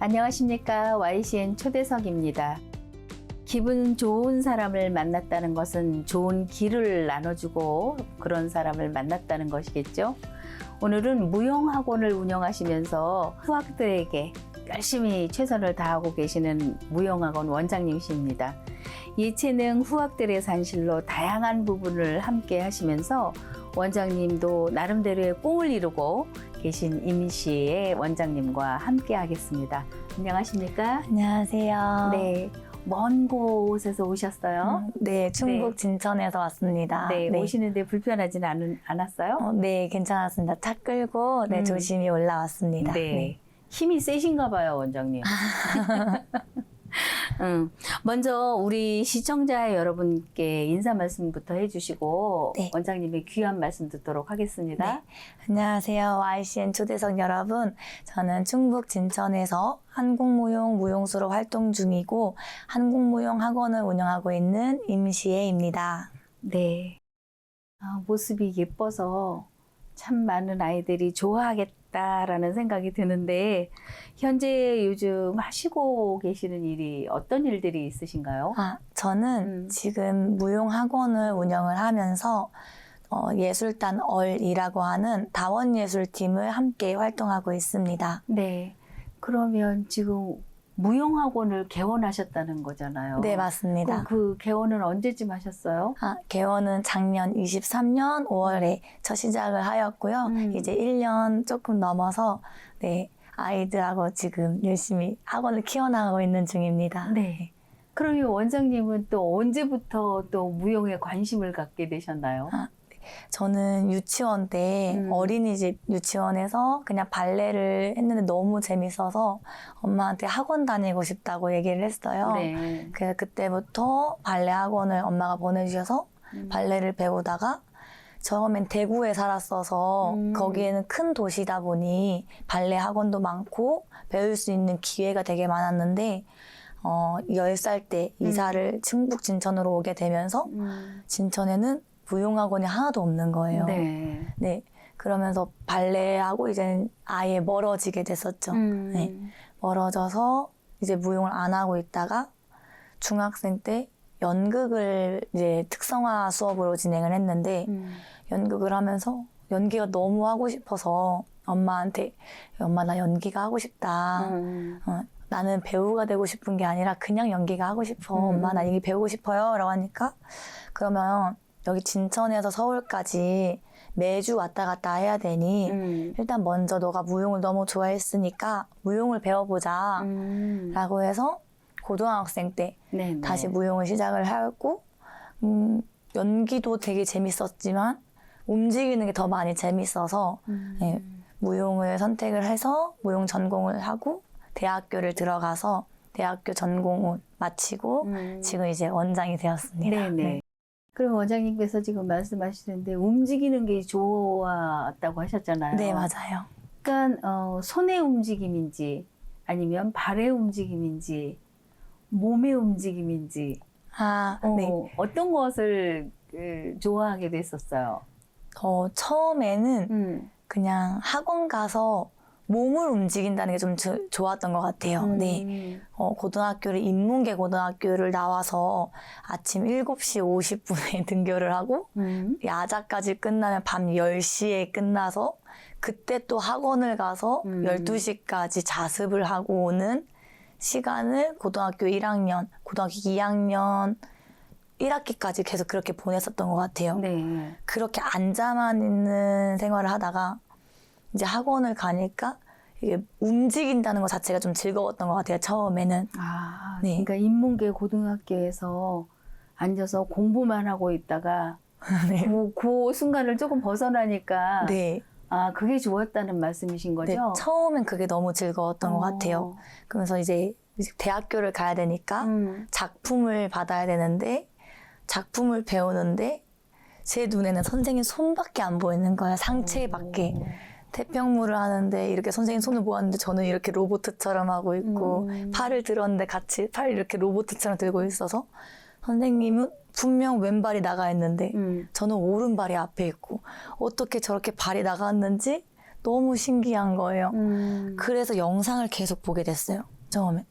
안녕하십니까. YCN 초대석입니다. 기분 좋은 사람을 만났다는 것은 좋은 길을 나눠주고 그런 사람을 만났다는 것이겠죠. 오늘은 무용학원을 운영하시면서 후학들에게 열심히 최선을 다하고 계시는 무용학원 원장님이십니다. 예체능 후학들의 산실로 다양한 부분을 함께 하시면서 원장님도 나름대로의 꿈을 이루고 계신 임시의 원장님과 함께 하겠습니다. 안녕하십니까? 안녕하세요. 네. 먼 곳에서 오셨어요? 음, 네, 충북 네. 진천에서 왔습니다. 네, 오시는데 불편하진 않, 않았어요? 어, 네, 괜찮았습니다. 차 끌고 네, 음. 조심히 올라왔습니다. 네. 힘이 세신가 봐요, 원장님. 음, 먼저 우리 시청자 여러분께 인사 말씀부터 해주시고 네. 원장님의 귀한 말씀 듣도록 하겠습니다. 네. 안녕하세요. YCN 초대석 여러분. 저는 충북 진천에서 한국무용 무용수로 활동 중이고 한국무용 학원을 운영하고 있는 임시혜입니다. 네. 아, 모습이 예뻐서 참 많은 아이들이 좋아하겠다 라는 생각이 드는데 현재 요즘 하시고 계시는 일이 어떤 일들이 있으신가요? 아, 저는 음. 지금 무용 학원을 운영을 하면서 어, 예술단 얼이라고 하는 다원 예술팀을 함께 활동하고 있습니다. 네. 그러면 지금 무용학원을 개원하셨다는 거잖아요. 네, 맞습니다. 그 개원은 언제쯤 하셨어요? 아, 개원은 작년 23년 5월에 첫 시작을 하였고요. 음. 이제 1년 조금 넘어서 네, 아이들하고 지금 열심히 학원을 키워나가고 있는 중입니다. 네. 그러면 원장님은 또 언제부터 또 무용에 관심을 갖게 되셨나요? 아, 저는 유치원 때 음. 어린이집 유치원에서 그냥 발레를 했는데 너무 재밌어서 엄마한테 학원 다니고 싶다고 얘기를 했어요. 네. 그래서 그때부터 발레 학원을 엄마가 보내주셔서 음. 발레를 배우다가 처음엔 대구에 살았어서 음. 거기에는 큰 도시다 보니 발레 학원도 많고 배울 수 있는 기회가 되게 많았는데 어, 10살 때 음. 이사를 충북 진천으로 오게 되면서 음. 진천에는 무용학원이 하나도 없는 거예요. 네. 네. 그러면서 발레하고 이제는 아예 멀어지게 됐었죠. 음. 네. 멀어져서 이제 무용을 안 하고 있다가 중학생 때 연극을 이제 특성화 수업으로 진행을 했는데 음. 연극을 하면서 연기가 너무 하고 싶어서 엄마한테 엄마 나 연기가 하고 싶다. 음. 어, 나는 배우가 되고 싶은 게 아니라 그냥 연기가 하고 싶어. 음. 엄마 나 연기 배우고 싶어요. 라고 하니까 그러면 여기 진천에서 서울까지 매주 왔다 갔다 해야 되니 음. 일단 먼저 너가 무용을 너무 좋아했으니까 무용을 배워보자. 음. 라고 해서 고등학생 때 네, 네. 다시 무용을 시작을 하였고 음, 연기도 되게 재밌었지만 움직이는 게 더 많이 재밌어서 음. 네. 무용을 선택을 해서 무용 전공을 하고 대학교를 들어가서 대학교 전공을 마치고 음. 지금 이제 원장이 되었습니다. 네네. 그럼 원장님께서 지금 말씀하시는데 움직이는 게 좋았다고 하셨잖아요. 네, 맞아요. 그러니까 어, 손의 움직임인지 아니면 발의 움직임인지 몸의 움직임인지 아, 어, 네. 어떤 것을 그, 좋아하게 됐었어요. 어, 처음에는 음. 그냥 학원 가서 몸을 움직인다는 게 좀 좋았던 것 같아요. 네. 음. 어, 고등학교를 인문계 고등학교를 나와서 아침 7시 50분에 등교를 하고 음. 야자까지 끝나면 밤 10시에 끝나서 그때 또 학원을 가서 음. 12시까지 자습을 하고 오는 시간을 고등학교 1학년, 고등학교 2학년 1학기까지 계속 그렇게 보냈었던 것 같아요. 네. 그렇게 앉아만 있는 생활을 하다가 이제 학원을 가니까 이게 움직인다는 것 자체가 좀 즐거웠던 것 같아요. 처음에는. 아, 네. 그러니까 인문계 고등학교에서 앉아서 공부만 하고 있다가 네. 그, 그 순간을 조금 벗어나니까 네. 아 그게 좋았다는 말씀이신 거죠? 네. 처음엔 그게 너무 즐거웠던 것 어. 같아요. 그러면서 이제 이제 대학교를 가야 되니까 음. 작품을 받아야 되는데 작품을 배우는데 제 눈에는 선생님 손밖에 안 보이는 거야. 상체밖에. 태평무를 하는데 이렇게 선생님 손을 모았는데 저는 이렇게 로봇처럼 하고 있고 음. 팔을 들었는데 같이 팔 이렇게 로봇처럼 들고 있어서 선생님은 분명 왼발이 나가 있는데 음. 저는 오른발이 앞에 있고 어떻게 저렇게 발이 나갔는지 너무 신기한 거예요. 음. 그래서 영상을 계속 보게 됐어요. 처음에.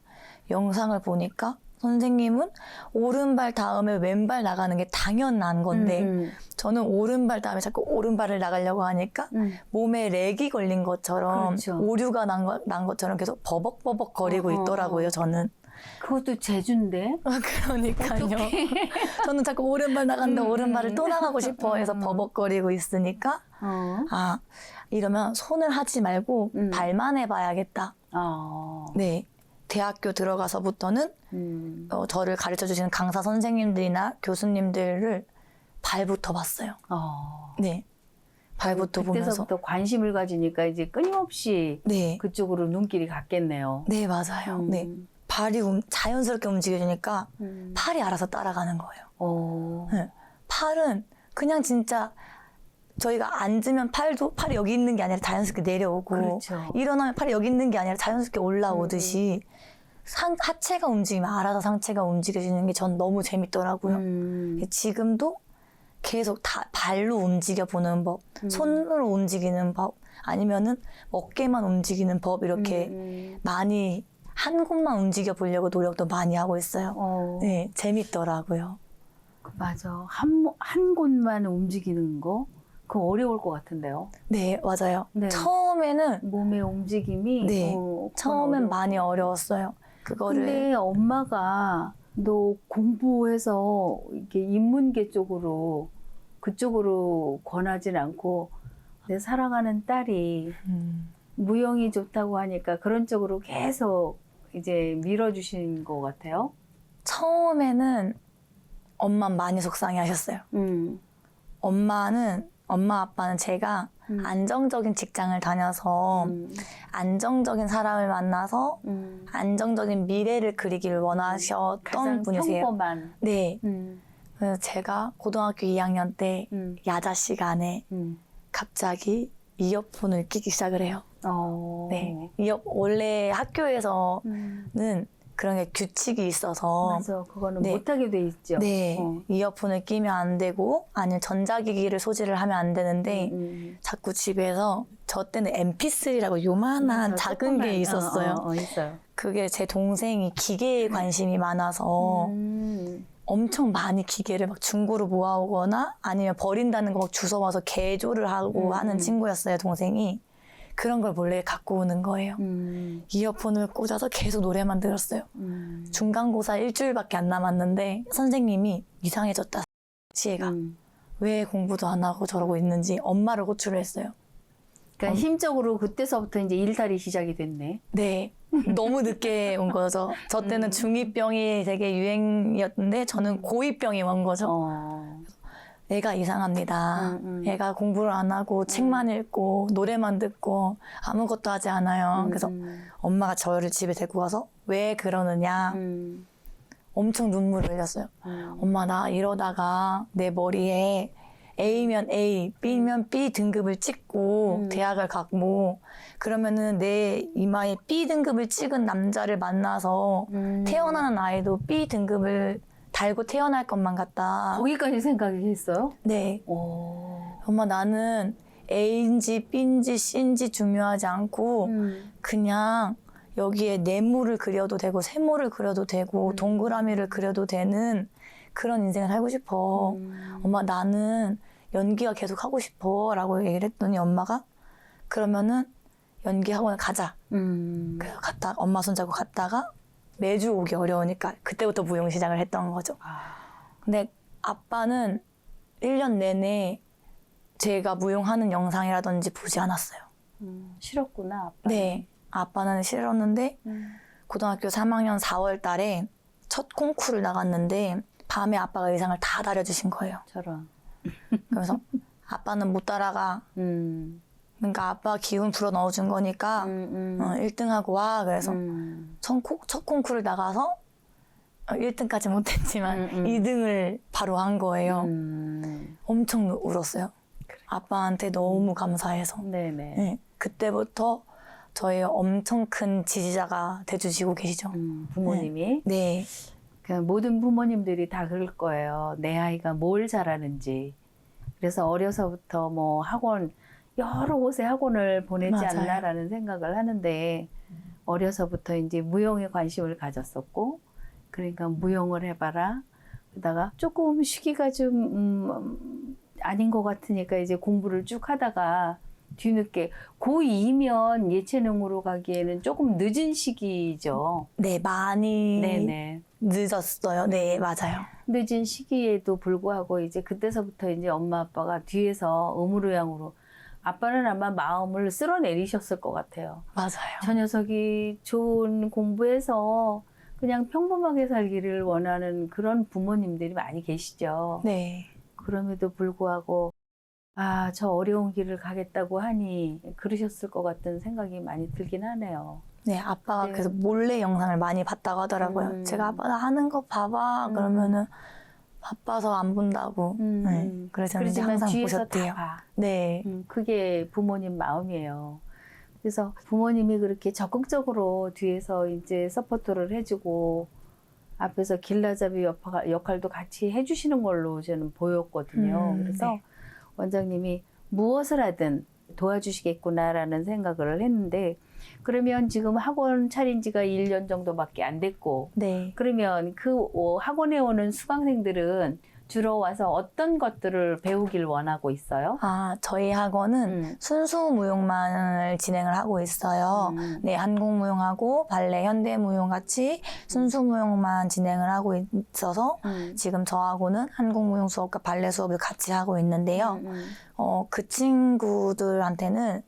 영상을 보니까 선생님은 오른발 다음에 왼발 나가는 게 당연한 건데 음, 저는 오른발 다음에 자꾸 오른발을 나가려고 하니까 음. 몸에 렉이 걸린 것처럼 그렇죠. 오류가 난, 거, 난 것처럼 계속 버벅버벅 거리고 어, 있더라고요, 어. 저는. 그것도 제주인데. 아, 그러니까요. 저는 자꾸 오른발 나간다, 음, 오른발을 음. 또 나가고 싶어 해서 음. 버벅거리고 있으니까, 어. 아, 이러면 손을 하지 말고 음. 발만 해봐야겠다. 어. 네. 대학교 들어가서부터는 음. 어, 저를 가르쳐 주시는 강사 선생님들이나 교수님들을 발부터 봤어요. 어. 네. 발부터 보면서. 그때서부터 관심을 가지니까 이제 끊임없이 네. 그쪽으로 눈길이 갔겠네요. 네, 맞아요. 음. 네. 발이 움- 자연스럽게 움직여주니까 음. 팔이 알아서 따라가는 거예요. 어. 네. 팔은 그냥 진짜 저희가 앉으면 팔도 팔이 여기 있는 게 아니라 자연스럽게 내려오고 그렇죠. 일어나면 팔이 여기 있는 게 아니라 자연스럽게 올라오듯이 상, 하체가 움직이면 알아서 상체가 움직여지는 게 전 너무 재밌더라고요. 음. 지금도 계속 다 발로 움직여 보는 법, 음. 손으로 움직이는 법, 아니면은 어깨만 움직이는 법 이렇게 음. 많이 한 곳만 움직여 보려고 노력도 많이 하고 있어요. 어. 네, 재밌더라고요. 맞아. 한, 모- 한 곳만 움직이는 거? 그거 어려울 것 같은데요. 네, 맞아요. 네. 처음에는 몸의 움직임이. 네. 어, 처음엔 어려워. 많이 어려웠어요. 그거를 근데 엄마가 너 공부해서 이렇게 인문계 쪽으로 그쪽으로 권하진 않고 내 사랑하는 딸이 음, 무용이 좋다고 하니까 그런 쪽으로 계속 이제 밀어주신 것 같아요. 처음에는 엄마 많이 속상해 하셨어요. 음. 엄마는 엄마 아빠는 제가 음. 안정적인 직장을 다녀서 음. 안정적인 사람을 만나서 음. 안정적인 미래를 그리기를 원하셨던 분이세요. 평범한. 네. 음. 그래서 제가 고등학교 2학년 때 음. 야자 시간에 음. 갑자기 이어폰을 끼기 시작을 해요. 어. 네. 이어 원래 학교에서는 음. 그런 게 규칙이 있어서 맞아. 그거는 네. 못하게 돼 있죠. 네. 어. 이어폰을 끼면 안 되고 아니면 전자기기를 소지를 하면 안 되는데 음. 자꾸 집에서 저 때는 MP3라고 요만한 맞아, 작은 게 조그만- 있었어요. 어, 어, 어, 있어요. 그게 제 동생이 기계에 관심이 많아서 음. 엄청 많이 기계를 막 중고로 모아오거나 아니면 버린다는 거 막 주워 와서 개조를 하고 음, 하는 음. 친구였어요, 동생이. 그런 걸 몰래 갖고 오는 거예요. 음. 이어폰을 꽂아서 계속 노래만 들었어요. 음. 중간고사 일주일밖에 안 남았는데 선생님이 이상해졌다. 시애가 음. 왜 공부도 안 하고 저러고 있는지 엄마를 호출을 했어요. 그러니까 엄- 힘적으로 그때서부터 이제 일탈이 시작이 됐네. 네. 너무 늦게 온 거죠. 저 때는 음. 중2병이 되게 유행이었는데 저는 고2병이 온 거죠. 어. 애가 이상합니다. 음, 음. 애가 공부를 안 하고 책만 읽고 노래만 듣고 아무것도 하지 않아요. 음, 그래서 음. 엄마가 저를 집에 데리고 가서 왜 그러느냐 음. 엄청 눈물을 흘렸어요. 음. 엄마 나 이러다가 내 머리에 A면 A, B면 B 등급을 찍고 음. 대학을 가고 그러면은 내 이마에 B 등급을 찍은 남자를 만나서 음. 태어나는 아이도 B 등급을 달고 태어날 것만 같다. 거기까지 생각했어요? 네. 오. 엄마 나는 A인지 B인지 C인지 중요하지 않고 음. 그냥 여기에 네모를 그려도 되고 세모를 그려도 되고 음. 동그라미를 그려도 되는 그런 인생을 살고 싶어. 음. 엄마 나는 연기가 계속 하고 싶어 라고 얘기를 했더니 엄마가 그러면은 연기 학원을 가자. 음. 그래서 갔다 엄마 손잡고 갔다가 매주 오기 어려우니까 그때부터 무용 시작을 했던 거죠. 아. 근데 아빠는 1년 내내 제가 무용하는 영상이라든지 보지 않았어요. 음. 싫었구나. 아빠. 네. 아빠는 싫었는데 음. 고등학교 3학년 4월 달에 첫 콩쿠르를 나갔는데 밤에 아빠가 의상을 다 다려주신 거예요. 저런. 그래서 아빠는 못 따라가. 음. 그러니까 아빠 기운 불어 넣어준 거니까 음. 음. 어, 1등하고 와. 그래서 음. 첫, 콩- 첫 콩쿠르를 나가서 1등까지 못했지만 음, 음. 2등을 바로 한 거예요. 음. 엄청 울었어요. 아빠한테 너무 감사해서. 네네. 네, 그때부터 저희 엄청 큰 지지자가 돼주시고 계시죠. 음, 부모님이 네, 그 모든 부모님들이 다 그럴 거예요. 내 아이가 뭘 잘하는지. 그래서 어려서부터 뭐 학원 여러 곳에 학원을 보내지 맞아요. 않나라는 생각을 하는데 어려서부터 이제 무용에 관심을 가졌었고 그러니까 무용을 해봐라. 그러다가 조금 시기가 좀 음, 아닌 것 같으니까 이제 공부를 쭉 하다가 뒤늦게 고2면 예체능으로 가기에는 조금 늦은 시기죠. 네, 많이 네네. 늦었어요. 네, 맞아요. 늦은 시기에도 불구하고 이제 그때서부터 이제 엄마 아빠가 뒤에서 의무로양으로 아빠는 아마 마음을 쓸어내리셨을 것 같아요. 맞아요. 저 녀석이 좋은 공부해서 그냥 평범하게 살기를 원하는 그런 부모님들이 많이 계시죠. 네. 그럼에도 불구하고 아, 저 어려운 길을 가겠다고 하니 그러셨을 것 같은 생각이 많이 들긴 하네요. 네, 아빠가 네. 그래서 몰래 영상을 많이 봤다고 하더라고요. 음. 제가 아빠 나 하는 거 봐봐. 음. 그러면은 바빠서 안 본다고. 음. 네, 그렇지만 항상 뒤에서 보셨대요. 다 봐. 네. 음, 그게 부모님 마음이에요. 그래서 부모님이 그렇게 적극적으로 뒤에서 이제 서포트를 해주고 앞에서 길라잡이 역할- 역할도 같이 해주시는 걸로 저는 보였거든요. 음, 그래서 네. 원장님이 무엇을 하든 도와주시겠구나라는 생각을 했는데 그러면 지금 학원 차린 지가 1년 정도밖에 안 됐고 네. 그러면 그 어, 학원에 오는 수강생들은 주로 와서 어떤 것들을 배우길 원하고 있어요? 아, 저희 학원은 음. 순수 무용만을 진행을 하고 있어요. 음. 네, 한국 무용하고 발레, 현대 무용 같이 순수 무용만 진행을 하고 있어서 음. 지금 저하고는 한국 무용 수업과 발레 수업을 같이 하고 있는데요. 음, 음. 어, 그 친구들한테는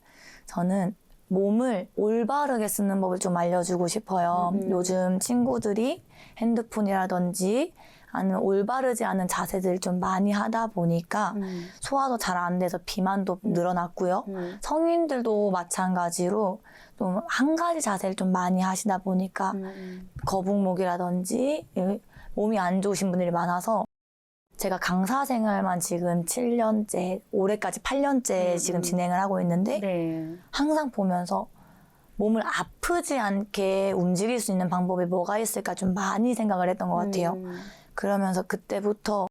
저는 몸을 올바르게 쓰는 법을 좀 알려주고 싶어요. 음. 요즘 친구들이 핸드폰이라든지 아니면 올바르지 않은 자세들을 좀 많이 하다 보니까 음. 소화도 잘 안 돼서 비만도 음. 늘어났고요. 음. 성인들도 마찬가지로 좀 한 가지 자세를 좀 많이 하시다 보니까 음. 거북목이라든지 이 몸이 안 좋으신 분들이 많아서 제가 강사 생활만 지금 7년째, 올해까지 8년째 음, 지금 음. 진행을 하고 있는데 네. 항상 보면서 몸을 아프지 않게 움직일 수 있는 방법이 뭐가 있을까 좀 많이 생각을 했던 것 같아요. 음. 그러면서 그때부터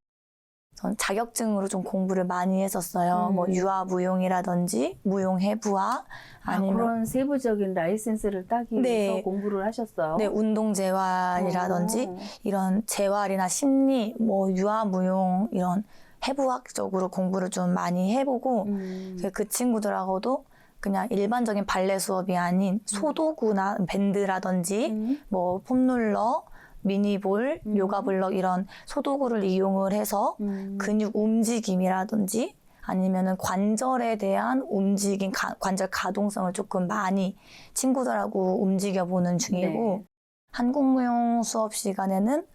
전 자격증으로 좀 공부를 많이 했었어요. 음. 뭐 유아 무용이라든지 무용 해부와 아, 아니면 그런 세부적인 라이센스를 따기 네. 위해서 공부를 하셨어요? 네, 운동 재활이라든지 어. 이런 재활이나 심리, 뭐 유아 무용 이런 해부학적으로 공부를 좀 많이 해보고 음. 그- 그 친구들하고도 그냥 일반적인 발레 수업이 아닌 소도구나 밴드라든지 음. 뭐 폼롤러, 미니볼, 음. 요가 블럭 이런 소도구를 이용을 해서 음. 근육 움직임이라든지 아니면은 관절에 대한 움직임, 가- 관절 가동성을 조금 많이 친구들하고 움직여 보는 중이고 네. 한국무용 수업 시간에는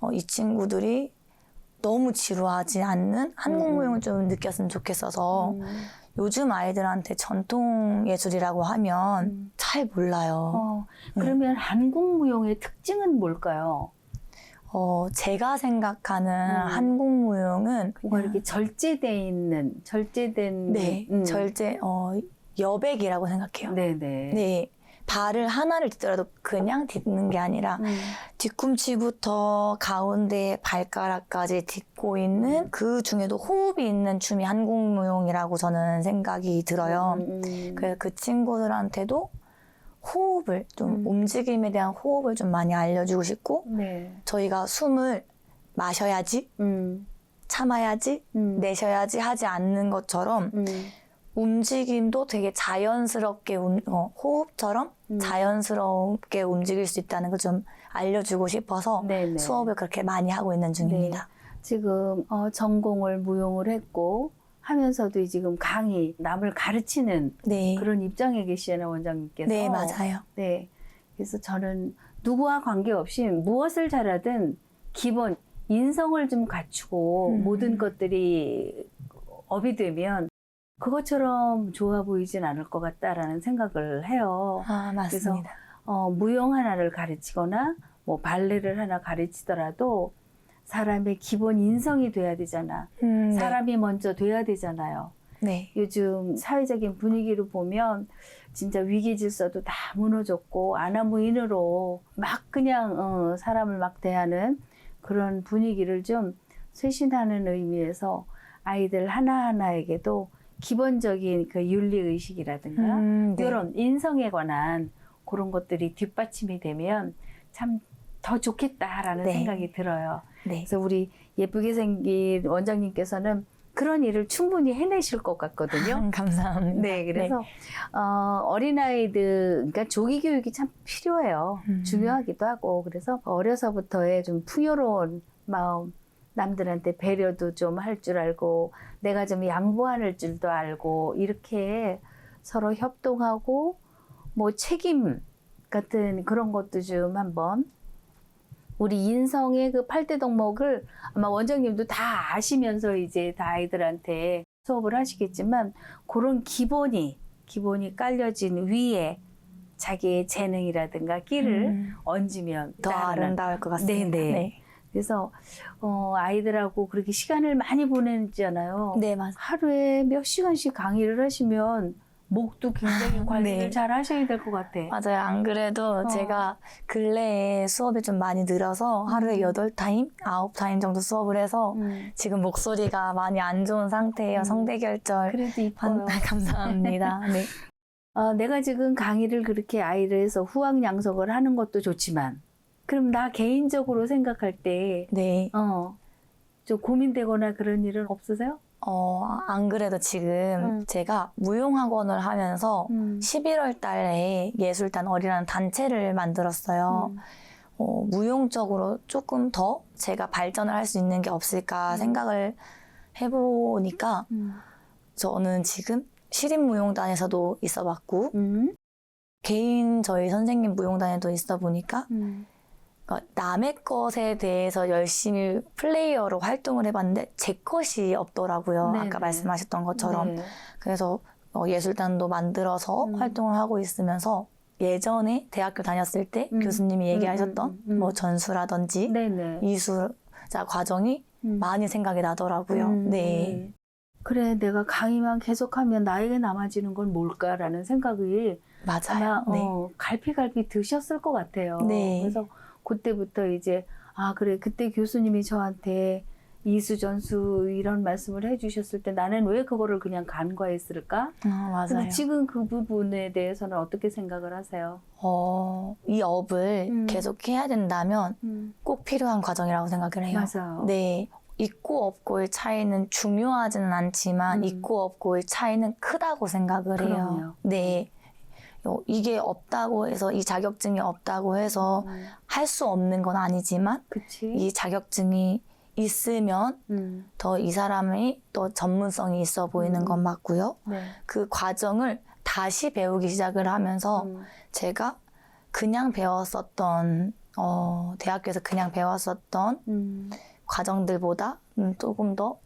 어, 이 친구들이 너무 지루하지 않는 한국무용을 좀 느꼈으면 좋겠어서 음. 요즘 아이들한테 전통 예술이라고 하면 음. 잘 몰라요. 어, 네. 그러면 한국 무용의 특징은 뭘까요? 어, 제가 생각하는 음. 한국 무용은 뭔가 그냥 이렇게 절제돼 있는 절제된 네, 음. 절제 어, 여백이라고 생각해요. 네네. 네. 발을 하나를 딛더라도 그냥 딛는 게 아니라 음. 뒤꿈치부터 가운데 발가락까지 딛고 있는 그 중에도 호흡이 있는 춤이 한국무용이라고 저는 생각이 들어요. 음, 음. 그래서 그 친구들한테도 호흡을 좀 음. 움직임에 대한 호흡을 좀 많이 알려주고 싶고 네. 저희가 숨을 마셔야지 음. 참아야지 음. 내셔야지 하지 않는 것처럼 음. 움직임도 되게 자연스럽게 움- 어, 호흡처럼 음. 자연스럽게 움직일 수 있다는 걸 좀 알려주고 싶어서 네네. 수업을 그렇게 많이 하고 있는 중입니다. 지금 어, 전공을 무용을 했고 하면서도 지금 강의 남을 가르치는 네, 그런 입장에 계시잖아요 원장님께서. 네 맞아요. 네. 그래서 저는 누구와 관계없이 무엇을 잘하든 기본 인성을 좀 갖추고 음. 모든 것들이 업이 되면 그것처럼 좋아 보이진 않을 것 같다라는 생각을 해요. 아 맞습니다. 어, 무용 하나를 가르치거나 뭐 발레를 하나 가르치더라도 사람의 기본 인성이 돼야 되잖아. 음, 네. 사람이 먼저 돼야 되잖아요. 네. 요즘 사회적인 분위기를 보면 진짜 위기 질서도 다 무너졌고 아나무인으로 막 그냥 어, 사람을 막 대하는 그런 분위기를 좀 쇄신하는 의미에서 아이들 하나하나에게도 기본적인 그 윤리 의식이라든가 음, 네. 이런 인성에 관한 그런 것들이 뒷받침이 되면 참 더 좋겠다라는 네. 생각이 들어요. 네. 그래서 우리 예쁘게 생긴 원장님께서는 그런 일을 충분히 해내실 것 같거든요. 음, 감사합니다. 네, 그래서 어, 어린아이들, 그러니까 조기 교육이 참 필요해요. 음. 중요하기도 하고, 그래서 어려서부터의 좀 풍요로운 마음, 남들한테 배려도 좀 할 줄 알고, 내가 좀 양보할 줄도 알고, 이렇게 서로 협동하고, 뭐 책임 같은 그런 것도 좀 한번 우리 인성의 그 팔대 덕목을 아마 원장님도 다 아시면서 이제 다 아이들한테 수업을 하시겠지만 그런 기본이 기본이 깔려진 위에 자기의 재능이라든가 끼를 음, 얹으면 더. 아름다울 것 같습니다. 네네. 네. 그래서 어, 아이들하고 그렇게 시간을 많이 보내잖아요. 네, 맞아요. 하루에 몇 시간씩 강의를 하시면 목도 굉장히 관리를 네. 잘 하셔야 될 것 같아. 맞아요. 안 그래도 어. 제가 근래에 수업이 좀 많이 늘어서 하루에 음. 8타임, 9타임 정도 수업을 해서 음, 지금 목소리가 많이 안 좋은 상태예요. 음. 성대결절. 그래도 한, 이뻐요. 감사합니다. 네. 어, 내가 지금 강의를 그렇게 아이를 해서 후학양석을 하는 것도 좋지만, 그럼 나 개인적으로 생각할 때, 네. 어, 좀 고민되거나 그런 일은 없으세요? 어, 안 그래도 지금 음. 제가 무용학원을 하면서 음. 11월 달에 예술단 어리라는 단체를 만들었어요. 음. 어, 무용적으로 조금 더 제가 발전을 할 수 있는 게 없을까 음. 생각을 해보니까 음. 저는 지금 시립무용단에서도 있어 봤고 음. 개인 저희 선생님 무용단에도 있어 보니까 음. 그러니까 남의 것에 대해서 열심히 플레이어로 활동을 해봤는데 제 것이 없더라고요. 네네. 아까 말씀하셨던 것처럼. 네. 그래서 어, 예술단도 만들어서 음. 활동을 하고 있으면서 예전에 대학교 다녔을 때 음. 교수님이 얘기하셨던 음, 음, 음. 뭐 전수라든지 네네. 이수자 과정이 음. 많이 생각이 나더라고요. 음. 네. 그래, 내가 강의만 계속하면 나에게 남아지는 건 뭘까라는 생각이 맞아요. 아마 네. 어, 갈피갈피 드셨을 것 같아요. 네. 그래서 그때부터 이제 아 그래 그때 교수님이 저한테 이수 전수 이런 말씀을 해주셨을 때 나는 왜 그거를 그냥 간과했을까? 아, 맞아요. 지금 그 부분에 대해서는 어떻게 생각을 하세요? 어, 이 업을 음. 계속 해야 된다면 음, 꼭 필요한 과정이라고 생각을 해요. 맞아요. 네. 있고 없고의 차이는 중요하지는 않지만 음. 있고 없고의 차이는 크다고 생각을 해요. 그럼요. 네. 어, 이게 없다고 해서 이 자격증이 없다고 해서 음, 할수 없는 건 아니지만 그치? 이 자격증이 있으면 음, 더이 사람이 또 전문성이 있어 보이는 음. 건 맞고요. 네. 그 과정을 다시 배우기 시작을 하면서 음, 제가 그냥 배웠었던 어, 대학교에서 그냥 배웠었던 음, 과정들보다 음, 조금 더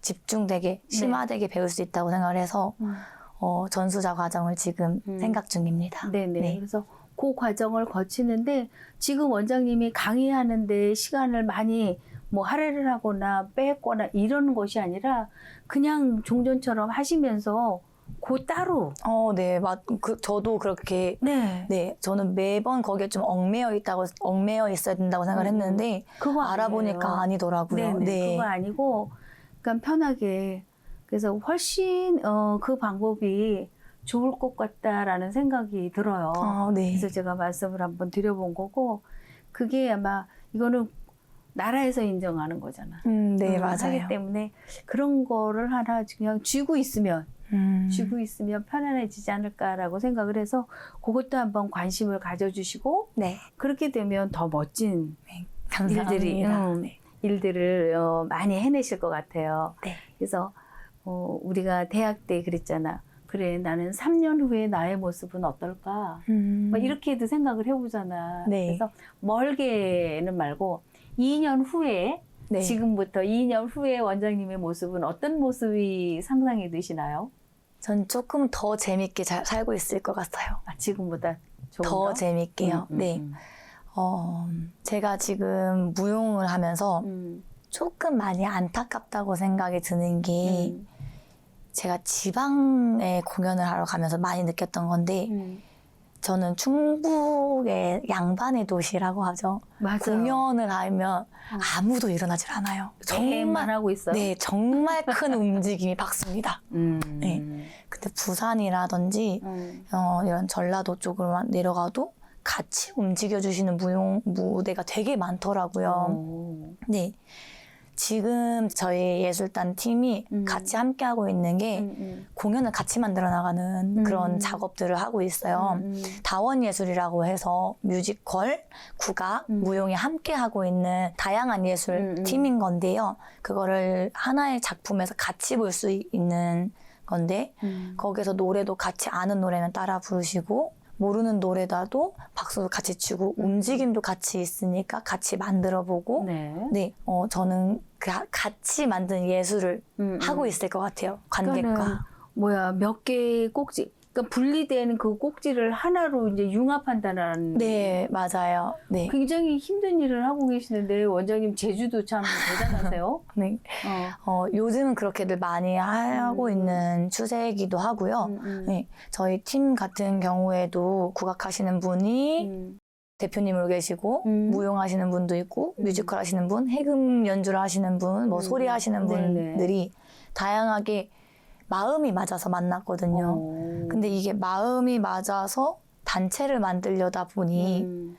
집중되게 심화되게 배울 수 있다고 생각을 해서 음. 어, 전수자 과정을 지금 음. 생각 중입니다. 네네. 네. 그래서 그 과정을 거치는데 지금 원장님이 강의하는데 시간을 많이 뭐 할애를 하거나 뺐거나 이런 것이 아니라 그냥 종전처럼 하시면서 그 따로 어, 네, 맞. 그 저도 그렇게 네 네, 저는 매번 거기에 좀 얽매여 있다고 얽매여 있어야 된다고 생각을 음. 했는데 그거 알아보니까. 아니더라고요. 네네. 그거 아니고 그러니까 편하게 그래서 훨씬 어, 그 방법이 좋을 것 같다라는 생각이 들어요. 아, 네. 그래서 제가 말씀을 한번 드려본 거고 그게 아마 이거는 나라에서 인정하는 거잖아. 음, 네, 음, 맞아요. 하기 때문에 그런 거를 하나 그냥 쥐고 있으면 음. 쥐고 있으면 편안해지지 않을까라고 생각을 해서 그것도 한번 관심을 가져주시고 네, 그렇게 되면 더 멋진 감사합니다. 일들이 음, 네. 일들을 어, 많이 해내실 것 같아요. 네. 그래서 어, 우리가 대학 때 그랬잖아. 그래 나는 3년 후에 나의 모습은 어떨까? 음. 뭐 이렇게도 생각을 해보잖아. 네. 그래서 멀게는 말고 2년 후에 네. 지금부터 2년 후에 원장님의 모습은 어떤 모습이 상상이 되시나요? 전 조금 더 재밌게 잘 살고 있을 것 같아요. 아, 지금보다 더 더? 재밌게요. 음, 음, 네. 음. 어, 제가 지금 무용을 하면서 음, 조금 많이 안타깝다고 생각이 드는 게 음, 제가 지방에 공연을 하러 가면서 많이 느꼈던 건데 음, 저는 충북의 양반의 도시라고 하죠. 맞아요. 공연을 하면 아무도 일어나질 않아요. 정말 하고 있어요. 네, 정말 큰 움직임이 박습니다. 음. 네. 근데 부산이라든지 음. 어, 이런 전라도 쪽으로 내려가도 같이 움직여 주시는 무용 무대가 되게 많더라고요. 오. 네. 지금 저희 예술단 팀이 음. 같이 함께 하고 있는 게 음, 음. 공연을 같이 만들어 나가는 음. 그런 작업들을 하고 있어요. 음, 음. 다원 예술이라고 해서 뮤지컬, 국악, 음. 무용이 함께 하고 있는 다양한 예술 음, 음. 팀인 건데요. 그거를 하나의 작품에서 같이 볼 수 있는 건데 음. 거기서 노래도 같이 아는 노래는 따라 부르시고 모르는 노래다도 박수도 같이 치고 음. 움직임도 같이 있으니까 같이 만들어 보고 네. 네, 어, 저는 그 하- 같이 만든 예술을 음, 음. 하고 있을 것 같아요. 관객과. 그러니까는 뭐야 몇 개의 꼭지 그러니까 분리된 그 꼭지를 하나로 이제 융합한다는 네, 맞아요. 네. 굉장히 힘든 일을 하고 계시는데 원장님 제주도 참 대단하세요. 네. 어. 어, 요즘은 그렇게들 많이 하고 음. 있는 추세이기도 하고요. 음, 음. 네, 저희 팀 같은 경우에도 국악하시는 분이 음. 대표님으로 계시고 음. 무용하시는 분도 있고 음. 뮤지컬 하시는 분, 해금 연주를 하시는 분, 뭐 음. 소리 하시는 네네. 분들이 다양하게 마음이 맞아서 만났거든요. 어. 근데 이게 마음이 맞아서 단체를 만들려다 보니 음.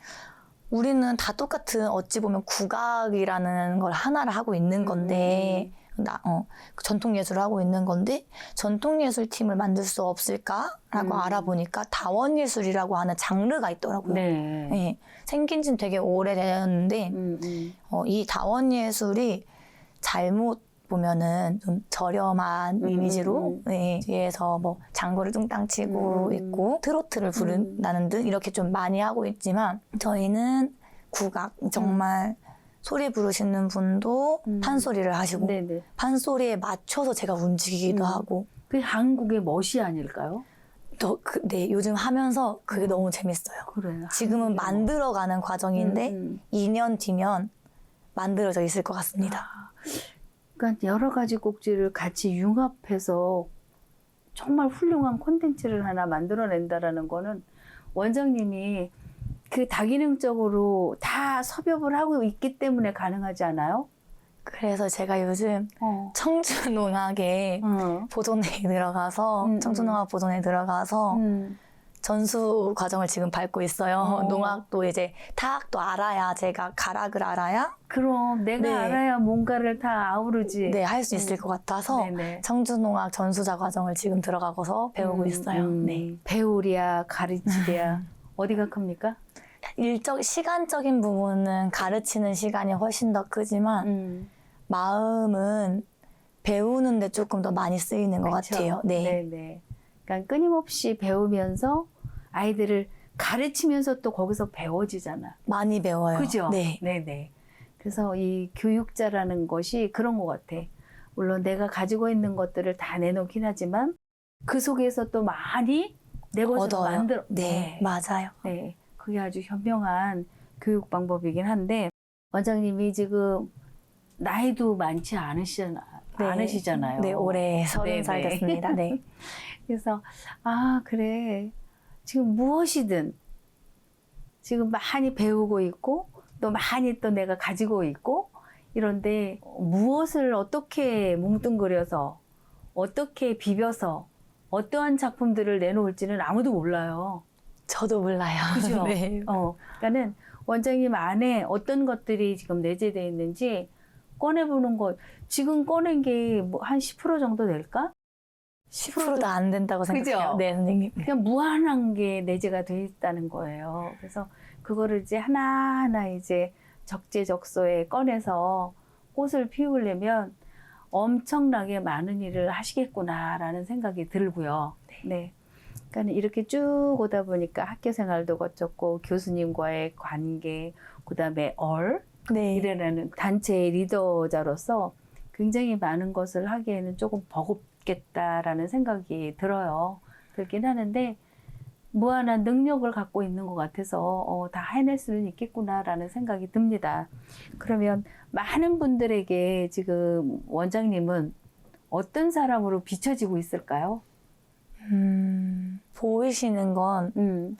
우리는 다 똑같은 어찌 보면 국악이라는 걸 하나를 하고 있는 건데 나, 어, 전통 예술을 하고 있는 건데 전통 예술 팀을 만들 수 없을까라고 음. 알아보니까 다원 예술이라고 하는 장르가 있더라고요. 네. 예, 생긴 지는 되게 오래됐는데 음, 음. 어, 이 다원 예술이 잘못 보면은 좀 저렴한 음, 이미지로 음. 예, 뒤에서 뭐 장구를 뚱땅 치고 음. 있고 트로트를 부른다는 듯 이렇게 좀 많이 하고 있지만 저희는 국악 정말 소리 부르시는 분도 음. 판소리를 하시고 네네. 판소리에 맞춰서 제가 움직이기도 음. 하고 그 한국의 멋이 아닐까요? 또 그, 네, 요즘 하면서 그게 너무 재밌어요. 그래요. 지금은 만들어가는 멋. 과정인데 음, 음. 2년 뒤면 만들어져 있을 것 같습니다. 그러니까 여러 가지 꼭지를 같이 융합해서 정말 훌륭한 콘텐츠를 하나 만들어낸다라는 거는 원장님이 그 다기능적으로 다 섭렵을 하고 있기 때문에 가능하지 않아요? 그래서 제가 요즘 어. 청춘농악에 어. 보존에 들어가서 음, 음. 청춘농악 보존에 들어가서 음. 전수 과정을 지금 밟고 있어요. 어. 농악도 이제 타악도 알아야 제가 가락을 알아야 그럼 내가 네. 알아야 뭔가를 다 아우르지. 네 할 수 있을 음. 것 같아서 네네. 청춘농악 전수자 과정을 지금 들어가고서 배우고 음, 있어요. 음. 네. 배우랴 가르치랴 어디가 큽니까? 일적 시간적인 부분은 가르치는 시간이 훨씬 더 크지만 음. 마음은 배우는데 조금 더 많이 쓰이는 것 그쵸? 같아요. 네. 네네. 그러니까 끊임없이 배우면서 아이들을 가르치면서 또 거기서 배워지잖아. 많이 배워요. 그죠? 네. 네네. 그래서 이 교육자라는 것이 그런 것 같아. 물론 내가 가지고 있는 것들을 다 내놓긴 하지만 그 속에서 또 많이 내 것을 얻어요. 만들어. 네, 맞아요. 네. 그게 아주 현명한 교육 방법이긴 한데 원장님이 지금 나이도 많지 않으시잖아, 네. 않으시잖아요. 네, 올해 서른 네, 살 네. 됐습니다. 네. 그래서 아 그래 지금 무엇이든 지금 많이 배우고 있고 또 많이 또 내가 가지고 있고 이런데 무엇을 어떻게 뭉뚱그려서 어떻게 비벼서 어떠한 작품들을 내놓을지는 아무도 몰라요. 저도 몰라요. 그죠? 네. 어, 그러니까는 원장님 안에 어떤 것들이 지금 내재되어 있는지 꺼내보는 것 지금 꺼낸 게 뭐 한 10% 정도 될까? 10%도 안 된다고 그죠? 생각해요. 네, 선생님. 그냥 무한한 게 내재가 돼 있다는 거예요. 그래서 그거를 이제 하나하나 이제 적재적소에 꺼내서 꽃을 피우려면 엄청나게 많은 일을 하시겠구나라는 생각이 들고요. 네. 그러니까 이렇게 쭉 오다 보니까 학교 생활도 거쳤고 교수님과의 관계, 그다음에 얼 네. 이라는 단체의 리더자로서 굉장히 많은 것을 하기에는 조금 버겁겠다라는 생각이 들어요. 들긴 하는데 무한한 능력을 갖고 있는 것 같아서 어, 다 해낼 수는 있겠구나라는 생각이 듭니다. 그러면 많은 분들에게 지금 원장님은 어떤 사람으로 비춰지고 있을까요? 음, 보이시는 건 음,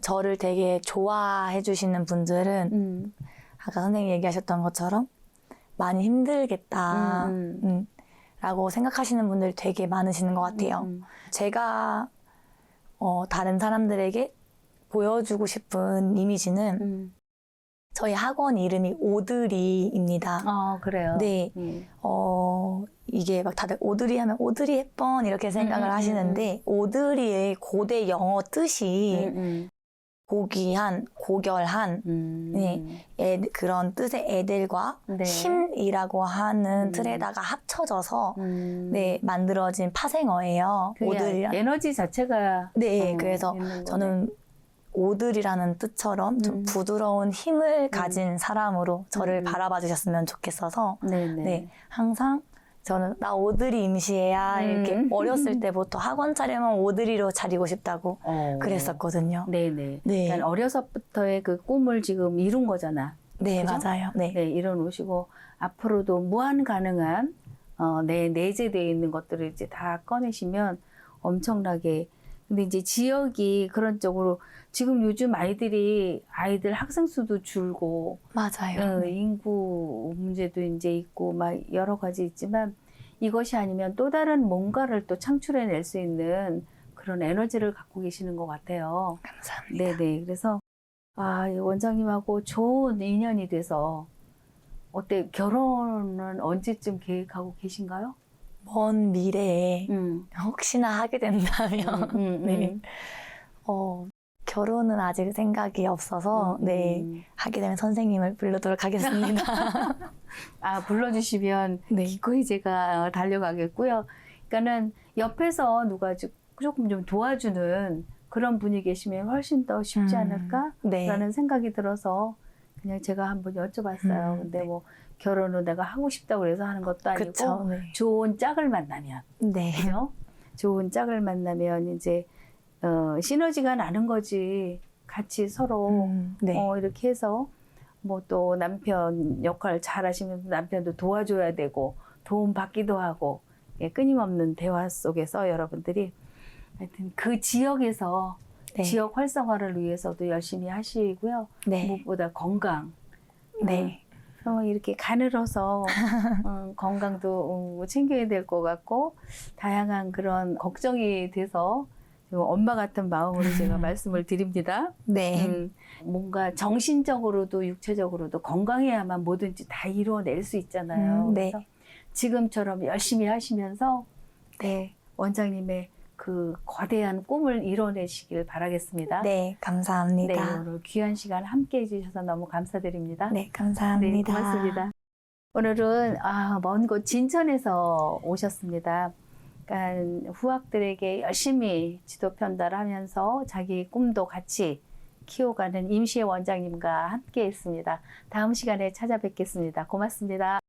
저를 되게 좋아해 주시는 분들은 음. 아까 선생님이 얘기하셨던 것처럼 많이 힘들겠다. 음, 음, 라고 생각하시는 분들이 되게 많으시는 것 같아요. 음. 제가 어, 다른 사람들에게 보여주고 싶은 이미지는 음. 저희 학원 이름이 오드리입니다. 아 그래요. 네, 음. 어, 이게 막 다들 오드리 하면 오드리 헵번 이렇게 생각을 음, 음, 하시는데 오드리의 고대 영어 뜻이 음, 고귀한, 고결한 음. 네. 애, 그런 뜻의 애들과 네. 힘이라고 하는 음. 틀에다가 합쳐져서 음. 네 만들어진 파생어예요. 오들이란. 에너지 자체가 네, 어, 그래서. 저는 오들이라는 뜻처럼 좀 음. 부드러운 힘을 가진 사람으로 저를 음. 바라봐 주셨으면 좋겠어서 네네. 네 항상 저는 나 오드리 임시애야 이렇게 음. 어렸을 때부터 학원 차리면 오드리로 차리고 싶다고 어. 그랬었거든요. 네네. 네. 그러니까 어려서부터의 그 꿈을 지금 이룬 거잖아. 네, 그죠? 맞아요. 네. 네, 이뤄놓으시고 앞으로도 무한 가능한 어, 내 내재되어 있는 것들을 이제 다 꺼내시면 엄청나게 근데 이제 지역이 그런 쪽으로 지금 요즘 아이들이 아이들 학생 수도 줄고 맞아요. 어, 네. 인구 문제도 이제 있고 막 여러 가지 있지만 이것이 아니면 또 다른 뭔가를 또 창출해낼 수 있는 그런 에너지를 갖고 계시는 것 같아요. 감사합니다. 네네. 그래서 아, 이 원장님하고 좋은 인연이 돼서 어때 결혼은 언제쯤 계획하고 계신가요? 먼 미래에 음. 혹시나 하게 된다면 음, 음, 네. 음. 어, 결혼은 아직 생각이 없어서 음, 네 음. 하게 되면 선생님을 부르도록 하겠습니다. 아 불러주시면 네. 기꺼이 제가 어, 달려가겠고요. 그러니까는 옆에서 누가 좀- 조금 좀 도와주는 그런 분이 계시면 훨씬 더 쉽지 음, 않을까라는 네. 생각이 들어서 그냥 제가 한번 여쭤봤어요. 음, 근데 네. 뭐 결혼을 내가 하고 싶다고 그래서 하는 것도 아니고 그쵸. 네. 좋은 짝을 만나면 네. 그죠? 좋은 짝을 만나면 이제 어, 시너지가 나는 거지. 같이 서로 음, 네. 어, 이렇게 해서 뭐 또 남편 역할 잘 하시면 남편도 도와줘야 되고 도움 받기도 하고 예, 끊임없는 대화 속에서 여러분들이 하여튼 그 지역에서 네. 지역 활성화를 위해서도 열심히 하시고요. 네. 무엇보다 건강. 네. 어, 이렇게 가늘어서 음, 건강도 어, 챙겨야 될 것 같고 다양한 그런 걱정이 돼서 좀 엄마 같은 마음으로 제가 말씀을 드립니다. 네. 음, 뭔가 정신적으로도 육체적으로도 건강해야만 뭐든지 다 이루어낼 수 있잖아요. 음, 네. 지금처럼 열심히 하시면서 네, 원장님의 그 거대한 꿈을 이뤄내시길 바라겠습니다. 네, 네, 감사합니다. 오늘 귀한 시간 함께 해주셔서 너무 감사드립니다. 네, 감사합니다. 네, 고맙습니다. 오늘은 아, 먼 곳 진천에서 오셨습니다. 그러니까 후학들에게 열심히 지도 편달하면서 자기 꿈도 같이 키워가는 임시의 원장님과 함께 했습니다. 다음 시간에 찾아뵙겠습니다. 고맙습니다.